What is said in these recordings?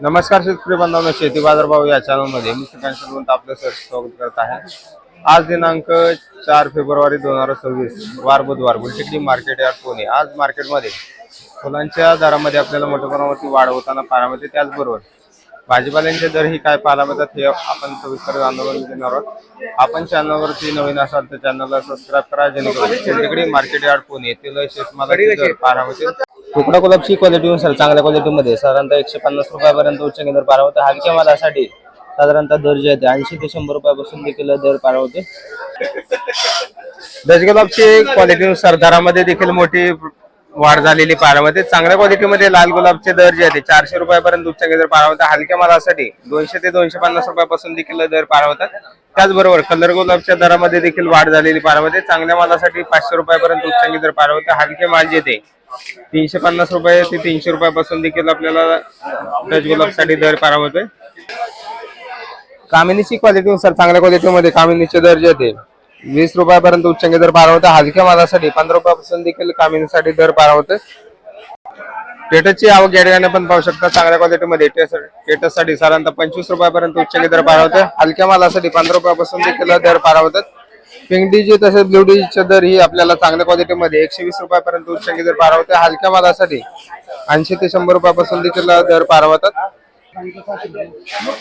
नमस्कार शेतकरी बांधवांनो शेती बाजारभाव या चॅनलमध्ये मी सुकांत आपलं सर स्वागत करत आहे. आज दिनांक चार फेब्रुवारी दोन हजार सव्वीस वार बुधवार गुलटेकडी मार्केट यार्ड पुणे. आज मार्केटमध्ये फुलांच्या दरामध्ये आपल्याला मोठ्या प्रमाणावरती वाढ होताना पाहायला मिळते. त्याचबरोबर भाजीपाल्यांचे दर ही काय पाहायला मिळतात हे आपण सविस्तर आंदोलन घेणार आहोत. आपण चॅनलवरती नवीन असाल तर चॅनलला सबस्क्राईब करा जेणेकरून शेतकरी मार्केट यार्ड पुणे येथील शेतमालाचे दर पाहायला मिळतील. तुकडा गुलाबची क्वालिटीनुसार चांगल्या क्वालिटीमध्ये साधारणतः एकशे पन्नास रुपयापर्यंत उच्च केंद्र पारा होतं. हलक्या मालासाठी साधारणतः दर जे आहे ऐंशी ते शंभर रुपयापासून देखील दर पारा होते. दशगुलाबची क्वालिटीनुसार दरामध्ये देखील मोठी वाढ झालेली पारामध्ये चांगल्या क्वालिटीमध्ये लाल गुलाबचे दर जे आहे चारशे रुपयापर्यंत उच्च केंद्र पारा होता. हलक्या मालासाठी दोनशे ते दोनशे पन्नास रुपयापासून देखील दर पारा होतात. त्याचबरोबर कलर गुलाबच्या दरामध्ये देखील वाढ झालेली पारामध्ये. चांगल्या मालासाठी पाचशे रुपयापर्यंत उच्च दर पार होते हलके माल जे ते तीनशे पन्नास रुपये ते तीनशे रुपयापासून देखील आपल्याला डच गुलाबसाठी दर पार होते कामिनीची क्वालिटीनुसार चांगल्या क्वालिटीमध्ये कामिनीचे दर जे ते वीस रुपयापर्यंत उच्चांकी दर पार होते हलक्या मालासाठी पंधरा रुपयापासून देखील कामिनीसाठी दर पार होते टेटसची आवक या ठिकाणी पण पाहू शकता चांगल्या क्वालिटीमध्ये टेटससाठी साधारणतः पंचवीस रुपयापर्यंत उच्चांकी दर पारा होते हलक्या मालासाठी पंधरा रुपयापासून देखील दर पारा होतात. पिंक डीजी तसेच ब्ल्यू डीजीचे दर ही आपल्याला चांगल्या क्वालिटीमध्ये एकशे वीस रुपयापर्यंत उच्चांकी दर पारावते होते हलक्या मालासाठी ऐंशी ते शंभर रुपयापासून देखील दर पारावतात होतात.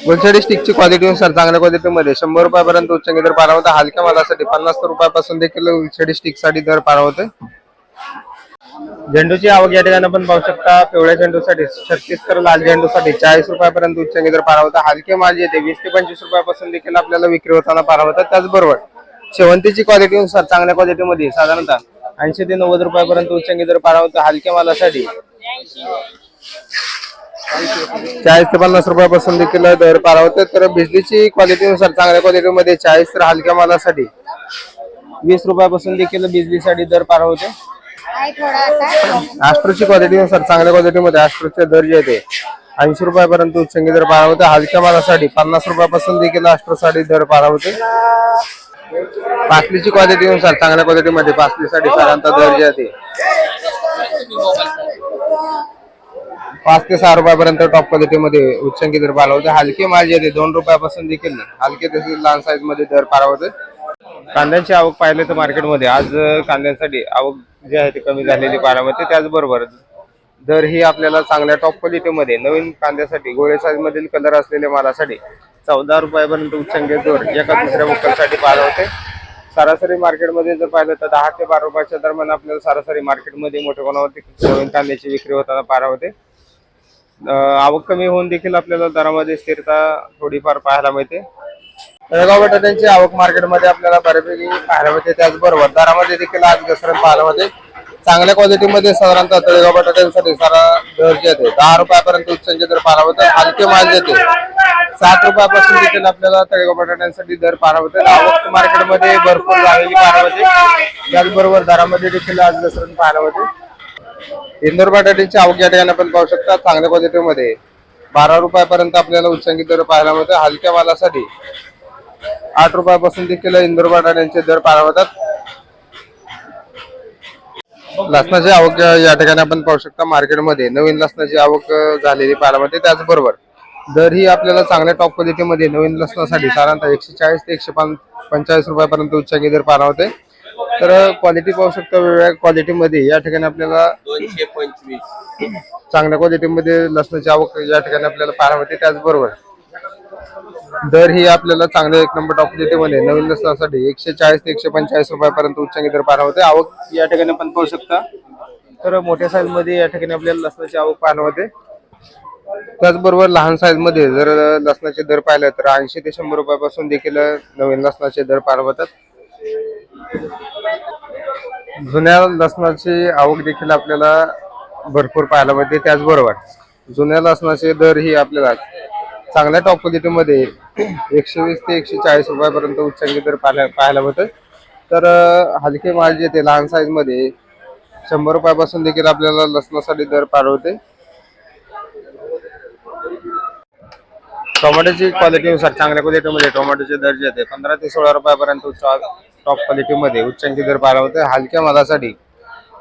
गुलछडी स्टिकची क्वालिटीनुसार चांगल्या क्वालिटीमध्ये शंभर रुपयापर्यंत उच्चांकी दर पारा हलक्या मालासाठी पन्नास रुपयापासून देखील गुलछडी स्टिकसाठी दर पारावते होते झेंडूची आवक या ठिकाणी आपण पाहू शकता. पिवळ्या झेंडूसाठी छत्तीस तर लाल झेंडूसाठी चाळीस रुपयापर्यंत उच्चांगी दर पारा होता. हलके माल येते. वीस ते पंचवीस रुपयापासून देखील आपल्याला विक्री होताना पारा होता. त्याचबरोबर शेवंतीची क्वालिटीनुसार चांगल्या क्वालिटीमध्ये साधारणतः ऐंशी ते नव्वद रुपयापर्यंत उच्चांगी दर पारा होता. हलक्या मालासाठी चाळीस ते पन्नास रुपयापासून देखील दर पारा होते. तर बिजलीची क्वालिटीनुसार चांगल्या क्वालिटीमध्ये चाळीस तर हलक्या मालासाठी वीस रुपयापासून देखील बिजलीसाठी दर पारा होते आस्ट्रोची क्वालिटीनुसार चांगल्या क्वालिटीमध्ये आस्ट्रोचे दर जे ऐंशी रुपयापर्यंत उच्चांकी दर पारा होते हलक्या मालासाठी पन्नास रुपयापासून देखील आस्ट्रोसाठी दर पारा होते पासलीची क्वालिटीनुसार चांगल्या क्वालिटीमध्ये पासलीसाठी साधारणतः दर जे आहे पाच ते सहा रुपयापर्यंत टॉप क्वालिटीमध्ये उच्चंकी दर पारा होते हलके माल जे दोन रुपयापासून देखील हलके तसेच लहान साईजमध्ये दर पारा होते कांद्यांची आवक पाहिले तर मार्केटमध्ये. आज कांद्यांसाठी आवक जी आहे ती कमी झालेली पाहायला त्याचबरोबर दर ही आपल्याला चांगल्या टॉप क्वालिटीमध्ये नवीन कांद्यासाठी गोळे साईज मधील कलर असलेल्या मालासाठी चौदा रुपयापर्यंत उच्चांकी दर एका दुसऱ्या मुक्कलसाठी पाहायला होते. सरासरी मार्केटमध्ये जर पाहिलं तर दहा ते बारा रुपयाच्या दरम्यान आपल्याला सरासरी मार्केटमध्ये मोठ्या प्रमाणावरती नवीन कांद्याची विक्री होताना पाहायला होते. आवक कमी होऊन देखील आपल्याला दरामध्ये स्थिरता थोडीफार पाहायला मिळते. तळेगाव बटाट्यांची आवक मार्केटमध्ये आपल्याला बऱ्यापैकी पाहायला मिळते. त्याचबरोबर दरामध्ये देखील आज घसरण पाहायला मिळते. चांगल्या क्वालिटीमध्ये साधारणतः तळेगाव बटाट्यांसाठी सारा दर जे आहे दहा रुपयापर्यंत उच्चांचे दर पाहायला मिळतात. हलके माल देते सात रुपयापासून देखील आपल्याला तळेगाव बटाट्यांसाठी दर पाहायला होते आवक मार्केटमध्ये भरपूर झालेली पाहायला होते त्याचबरोबर दरामध्ये देखील आज घसरण पाहायला होते इंदोर बटाट्याची आवक या ठिकाणी आपण पाहू शकता. चांगल्या क्वालिटीमध्ये बारा रुपयापर्यंत आपल्याला उच्चांकी दर पाहायला मिळते. हलक्या मालासाठी आठ रुपयापासून देखील इंदोर बटाट्यांचे दर पाहायला होतात लसणाची आवक या- ठिकाणी आपण पाहू शकता मार्केटमध्ये. नवीन लसणाची आवक झालेली पाहायला मिळते त्याचबरोबर दर ही आपल्याला चांगल्या टॉप क्वालिटीमध्ये नवीन लसणासाठी साधारणतः एकशे चाळीस ते एकशे पं- पंचेचाळीस रुपयापर्यंत उच्चांकी दर पाहायला होते तर क्वालिटी पाहू शकता वेगवेगळ्या क्वालिटीमध्ये या ठिकाणी आपल्याला दोनशे पंचवीस. चांगल्या क्वालिटीमध्ये लसणाची आवक या ठिकाणी आपल्याला पाहायला मिळते त्याचबरोबर दर ही आपल्याला चांगले एक नंबर टॉप क्वालिटीमध्ये नवीन लसणासाठी एकशे चाळीस ते एकशे पंचेचाळीस रुपयापर्यंत उच्चांकी दर पार होते. आवक या ठिकाणी पण पाहू शकता. तर मोठ्या साईजमध्ये या ठिकाणी आपल्याला लसणाची आवक पाहायला होते. त्याचबरोबर लहान साईजमध्ये जर लसणाचे दर पाहिलं तर ऐंशी ते शंभर रुपयापासून देखील नवीन लसणाचे दर पार होतात. जुन्या लसणाची आवक देखील आपल्याला भरपूर पाहायला मिळते. त्याचबरोबर जुन्या लसणाचे दर ही आपल्याला चांगल्या टॉप क्वालिटीमध्ये एकशे वीस ते एकशे चाळीस रुपयापर्यंत उच्चांकी दर पाहायला पाहायला मिळतं तर हलके माल जे ते लहान साईजमध्ये शंभर रुपयापासून देखील आपल्याला लसणासाठी दर पाळवते टोमॅटोची क्वालिटीनुसार चांगल्या क्वालिटीमध्ये टोमॅटोचे दर जे आहेत पंधरा ते सोळा रुपयापर्यंत टॉप क्वालिटीमध्ये उच्चांकी दर पारा हलक्या मालासाठी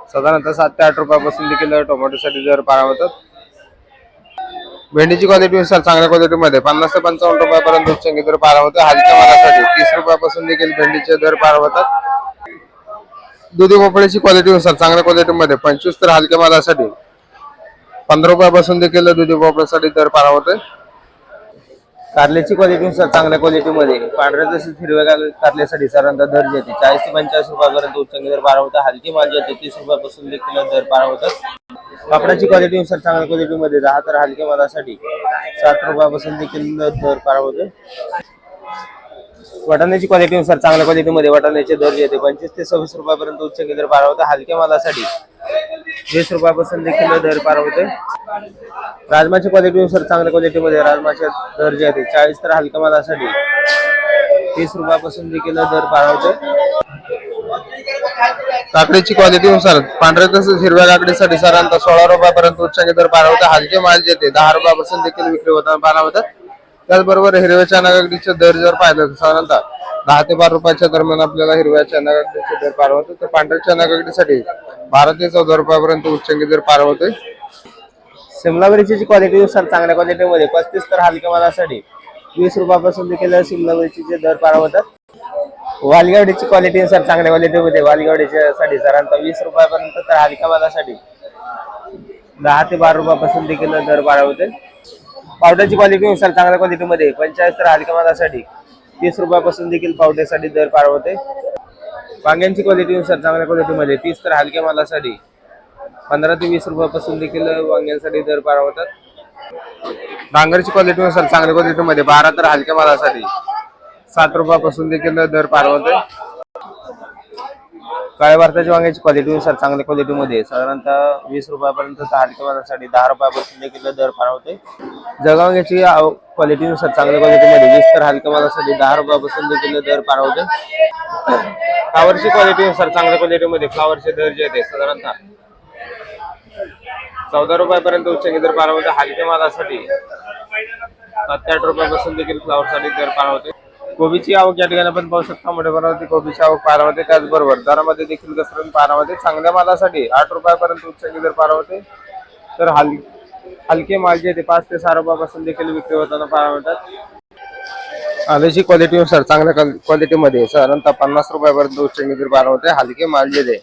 साधारणतः सात ते आठ रुपयापासून देखील टोमॅटोसाठी दर पारा भेंडीची क्वालिटी नुसार चांगल्या क्वालिटीमध्ये पन्नास ते पंचावन्न रुपयापर्यंत उच्चंगी दर पार होते हलक्या मालासाठी तीस रुपयापासून देखील भेंडीचे दर पार होतात. दुधी भोपळ्याची क्वालिटी नुसार चांगल्या क्वालिटीमध्ये पंचवीस तर हलक्या मालासाठी. पंधरा रुपयापासून देखील दुधी भोपळ्यासाठी दर पार होते कारल्याची क्वालिटी नुसार चांगल्या क्वालिटीमध्ये पांढऱ्या तसेच हिरव्या कारल्यासाठी साधारणतः दर जाते. येते चाळीस ते पंचाळीस रुपयापर्यंत उच्चांकी दर पार होता हलकी माल जाते येते तीस रुपयापासून देखील दर पार होतात. कापडाची क्वालिटी नुसार चांगल्या क्वालिटीमध्ये दहा तर हलक्या मालासाठी सात रुपयापासून देखील दर पार वाटाण्याची क्वालिटी नुसार चांगल्या क्वालिटीमध्ये वाटाण्याचे दर जे येते पंचवीस ते सव्वीस रुपयापर्यंत उच्च दर पार होता हलक्या मालासाठी वीस रुपयापासून देखील दर पार होते राजमाची क्वालिटीनुसार चांगल्या क्वालिटीमध्ये राजमाचे दर जे आहेत चाळीस तर हलक्या मालासाठी तीस रुपयापासून देखील दर पार होते काकडीची क्वालिटीनुसार पांढऱ्या तसेच हिरव्या काकडीसाठी साधारणतः सोळा रुपयापर्यंत उच्चांकी दर पार होता. हलके माल जे ते दहा रुपयापासून देखील विक्री होताना पार होतात. त्याचबरोबर हिरव्या चना काकडीचे दर जर पाहिलं तर साधारणतः दहा ते बारा रुपयाच्या दरम्यान आपल्याला हिरव्या चना काकडीचे दर पार होते तर पांढऱ्या चना काकडीसाठी बारा ते चौदा रुपयापर्यंत उच्चांकी दर पार होते शिमला मिरचीची क्वालिटी नुसार चांगल्या क्वालिटीमध्ये पस्तीस तर हलक्या मालासाठी वीस रुपयापासून देखील शिमला मिरचीचे दर पार होतात. वालगावडीची क्वालिटी सर चांगल्या क्वालिटीमध्ये वालगावडीच्या साठी साधारणतः वीस रुपयापर्यंत तर हलक्या मालासाठी दहा ते बारा रुपयापासून देखील दर बारा होते पावडरची क्वालिटी सर चांगल्या क्वालिटीमध्ये पंचेचाळीस तर हलक्या मालासाठी तीस रुपयापासून देखील पावडरसाठी दर पार होते वांग्यांची क्वालिटी सर चांगल्या क्वालिटीमध्ये तीस तर हलक्या मालासाठी पंधरा ते वीस रुपयापासून देखील वांग्यांसाठी दर पार होतात डांगरची क्वालिटी सर चांगल्या क्वालिटीमध्ये बारा तर हलक्या मालासाठी सात रुपयापासून देखील दर पार होते काळ्या भारताच्या वांग्याची क्वालिटीनुसार चांगल्या क्वालिटीमध्ये साधारणतः वीस रुपयापर्यंत तर हलक्या दहा रुपयापासून देखील दर पार होते जळगावची क्वालिटीनुसार चांगल्या क्वालिटीमध्ये वीस तर हलक्या मालासाठी दहा रुपयापासून देखील दर पार होते फ्लावरची क्वालिटीनुसार चांगल्या क्वालिटीमध्ये फ्लावरचे दर जे आहेत साधारणतः चौदा रुपयापर्यंत उच्चांकी दर पार होते हलक्या मालासाठी सात आठ रुपयापासून देखील फ्लावरसाठी दर पार होते कोबीची आवक या ठिकाणी आपण पाहू शकता. मोठ्या प्रमाणावरती कोबीची आवक पारामध्ये त्याचबरोबर दरामध्ये देखील घसरण पारामध्ये चांगल्या मालासाठी आठ रुपयापर्यंत उच्चांकी दर पार होते तर हल हलके माल जे ते पाच ते सहा रुपयापासून देखील विक्री होताना पार होतात आल्याची क्वालिटीनुसार चांगल्या क्वालिटीमध्ये साधारणतः पन्नास रुपयापर्यंत उच्चांकी दर पार होते हलके माल जे ते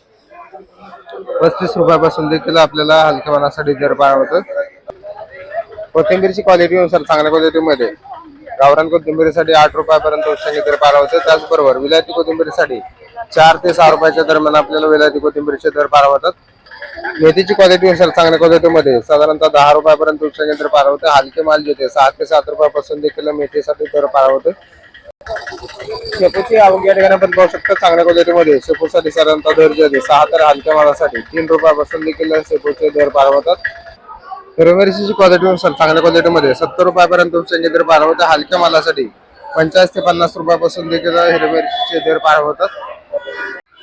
पस्तीस रुपयापासून देखील आपल्याला हलक्या मालासाठी दर पार होतात. कोथिंबीरची क्वालिटीनुसार चांगल्या क्वालिटीमध्ये गावरान कोथिंबीरीसाठी आठ रुपयापर्यंत उच्चांकी दर पार होते. त्याचबरोबर विलायती कोथिंबीरीसाठी चार ते सहा रुपयाच्या दरम्यान आपल्याला विलायती कोथिंबीरीचे दर पार होतात. मेथीची असेल चांगल्या क्वालिटीमध्ये साधारणतः दहा रुपयापर्यंत उच्चांकी दर पार होते. हलके माल जे ते सहा ते सात रुपयापासून देखील मेथीसाठी दर पार होते. शेपूची आवक या ठिकाणी आपण पाहू शकतो चांगल्या क्वालिटीमध्ये शेपूसाठी साधारणतः दर जे आहे सहा तर हलक्या मालासाठी तीन रुपयापासून देखील शेपूचे दर पार होतात. रविवारीची क्वालिटी क्वालिटीनुसार चांगल्या क्वालिटीमध्ये सत्तर रुपयापर्यंत तुमचे दर पार होते हलक्या मालासाठी पंचाळीस ते पन्नास रुपयापासून देखील हिरवेरीचे दर पार होतात.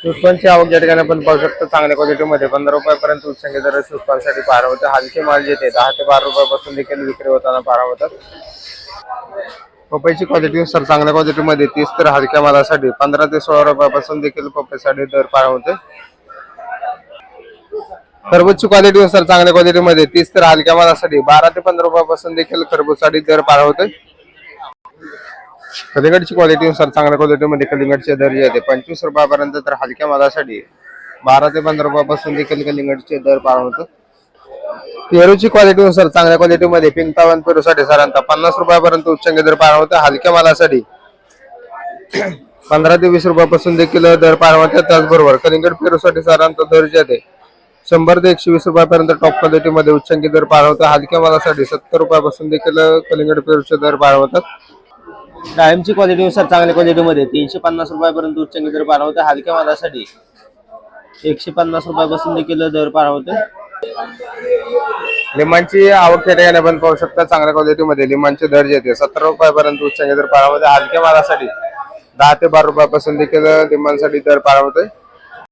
सुस्पांची आवक या ठिकाणी आपण पाहू शकतो. चांगल्या क्वालिटीमध्ये पंधरा रुपयापर्यंत उच्चांकी दर सुस्पांसाठी पार होते. हलके माल जे ते दहा ते बारा रुपयापासून देखील विक्री होताना पार होतात. पपईची क्वालिटीनुसार चांगल्या क्वालिटीमध्ये तीस तर हलक्या मालासाठी पंधरा ते सोळा रुपयापासून देखील पपईसाठी दर पार होते. खरबूजची क्वालिटीनुसार चांगल्या क्वालिटीमध्ये तीस तर हलक्या मालासाठी. बारा ते पंधरा रुपयापासून देखील खरबूजसाठी दर पार होतोय. कलिंगडची क्वालिटीनुसार चांगल्या क्वालिटीमध्ये कलिंगडचे दर जे आहे पंचवीस रुपयापर्यंत तर हलक्या मालासाठी बारा ते पंधरा रुपयापासून देखील कलिंगडचे दर पार होतात पेरूची क्वालिटीनुसार चांगल्या क्वालिटीमध्ये पिंकावन पेरूसाठी साधारणतः पन्नास रुपयापर्यंत उच्चांकी दर पार होते हलक्या मालासाठी. पंधरा ते वीस रुपयापासून देखील दर पार होते त्याचबरोबर कलिंगड पेरूसाठी साधारणतः दर जे आहे शंभर ते एकशे वीस रुपयापर्यंत टॉप क्वालिटीमध्ये उच्चांकी दर पार होते हलक्या मालासाठी सत्तर रुपयापासून देखील कलिंगड पेरूचे दर पार होतात डाळिंबची क्वालिटीनुसार चांगल्या क्वालिटीमध्ये तीनशे पन्नास रुपयापर्यंत उच्चांकी दर पार होते हलक्या मालासाठी एकशे पन्नास रुपयापासून देखील दर पार होते लिंबांची आवक या ठिकाणी आपण पाहू शकता. चांगल्या क्वालिटीमध्ये लिंबांचे दर जे आहेत सत्तर रुपयापर्यंत उच्चांकी दर पार होते हलक्या मालासाठी दहा ते बारा रुपयापासून देखील लिंबांसाठी दर पार होते